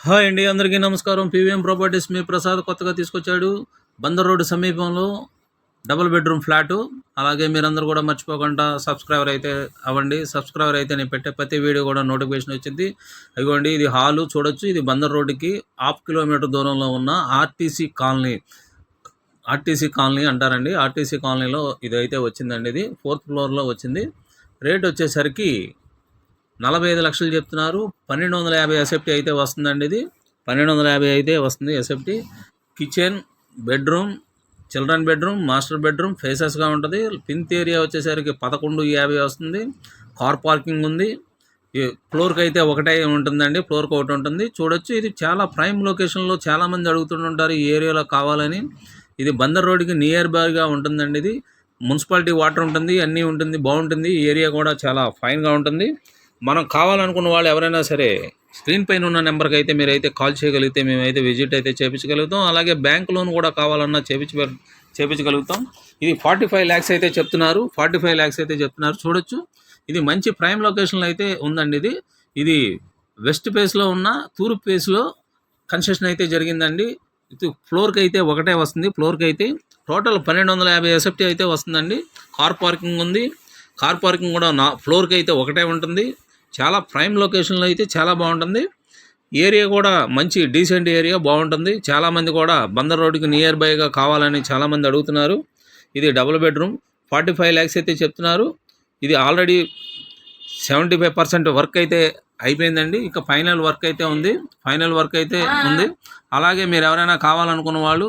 Hi అండి అందరికీ నమస్కారం. పీవీఎం ప్రాపర్టీస్ మీ ప్రసాద్ కొత్తగా తీసుకొచ్చాడు. బందర్ రోడ్డు సమీపంలో డబుల్ బెడ్రూమ్ ఫ్లాటు. అలాగే మీరందరూ కూడా మర్చిపోకుండా సబ్స్క్రైబర్ అయితే అవ్వండి. సబ్స్క్రైబర్ అయితే నేను పెట్టే ప్రతి వీడియో కూడా నోటిఫికేషన్ వచ్చింది. అదిగోండి ఇది హాలు చూడొచ్చు. ఇది బందర్ రోడ్డుకి హాఫ్ కిలోమీటర్ దూరంలో ఉన్న ఆర్టీసీ కాలనీ. ఆర్టీసీ కాలనీ అంటారండి. ఆర్టీసీ కాలనీలో ఇదైతే వచ్చిందండి ఇది ఫోర్త్ ఫ్లోర్లో వచ్చింది. రేట్ వచ్చేసరికి నలభై ఐదు లక్షలు చెప్తున్నారు. పన్నెండు వందల యాభై ఎస్ఎఫ్టీ అయితే వస్తుందండి ఇది. పన్నెండు వందల యాభై అయితే వస్తుంది SFT kitchen bedroom children bedroom master bedroom ఫేసెస్గా ఉంటుంది. పింత్ ఏరియా వచ్చేసరికి పదకొండు యాభై వస్తుంది. కార్ పార్కింగ్ ఉంది. ఈ ఫ్లోర్కి అయితే ఒకటే ఉంటుందండి. ఫ్లోర్కి ఒకటి ఉంటుంది. చూడొచ్చు ఇది చాలా ప్రైమ్ లొకేషన్లో చాలామంది అడుగుతుంటుంటారు ఈ ఏరియాలో కావాలని. ఇది బందర్ రోడ్డుకి నియర్ బైగా ఉంటుందండి ఇది. మున్సిపాలిటీ వాటర్ ఉంటుంది అన్నీ ఉంటుంది బాగుంటుంది. ఈ ఏరియా కూడా చాలా ఫైన్గా ఉంటుంది. మనం కావాలనుకున్న వాళ్ళు ఎవరైనా సరే స్క్రీన్ పైన ఉన్న నెంబర్కి అయితే మీరైతే కాల్ చేయగలిగితే మేమైతే విజిట్ అయితే చేపించగలుగుతాం. అలాగే బ్యాంక్ లోన్ కూడా కావాలన్నా చేపించ చేపించగలుగుతాం. ఇది ఫార్టీ ఫైవ్ ల్యాక్స్ అయితే చెప్తున్నారు. ఫార్టీ ఫైవ్ ల్యాక్స్ అయితే చెప్తున్నారు. చూడొచ్చు. ఇది మంచి ప్రైమ్ లొకేషన్లో అయితే ఉందండి ఇది. ఇది వెస్ట్ ఫేస్లో ఉన్న తూర్పు ఫేస్లో కన్స్ట్రక్షన్ అయితే జరిగిందండి. ఇది ఫ్లోర్కి అయితే ఒకటే వస్తుంది. ఫ్లోర్కి అయితే టోటల్ పన్నెండు వందల యాభై ఎస్ఎఫ్టీ అయితే వస్తుందండి. కార్ పార్కింగ్ ఉంది. కార్ పార్కింగ్ కూడా నా ఫ్లోర్కి అయితే ఒకటే ఉంటుంది. చాలా ప్రైమ్ లొకేషన్లో అయితే చాలా బాగుంటుంది. ఏరియా కూడా మంచి డీసెంట్ ఏరియా బాగుంటుంది. చాలామంది కూడా బందర్ రోడ్డుకి నియర్ బైగా కావాలని చాలామంది అడుగుతున్నారు. ఇది double bedroom. Forty five lakhs అయితే చెప్తున్నారు. ఇది already seventy five percent work అయితే అయిపోయిందండి. ఇక ఫైనల్ వర్క్ అయితే ఉంది. ఫైనల్ వర్క్ అయితే ఉంది. అలాగే మీరు ఎవరైనా కావాలనుకున్న వాళ్ళు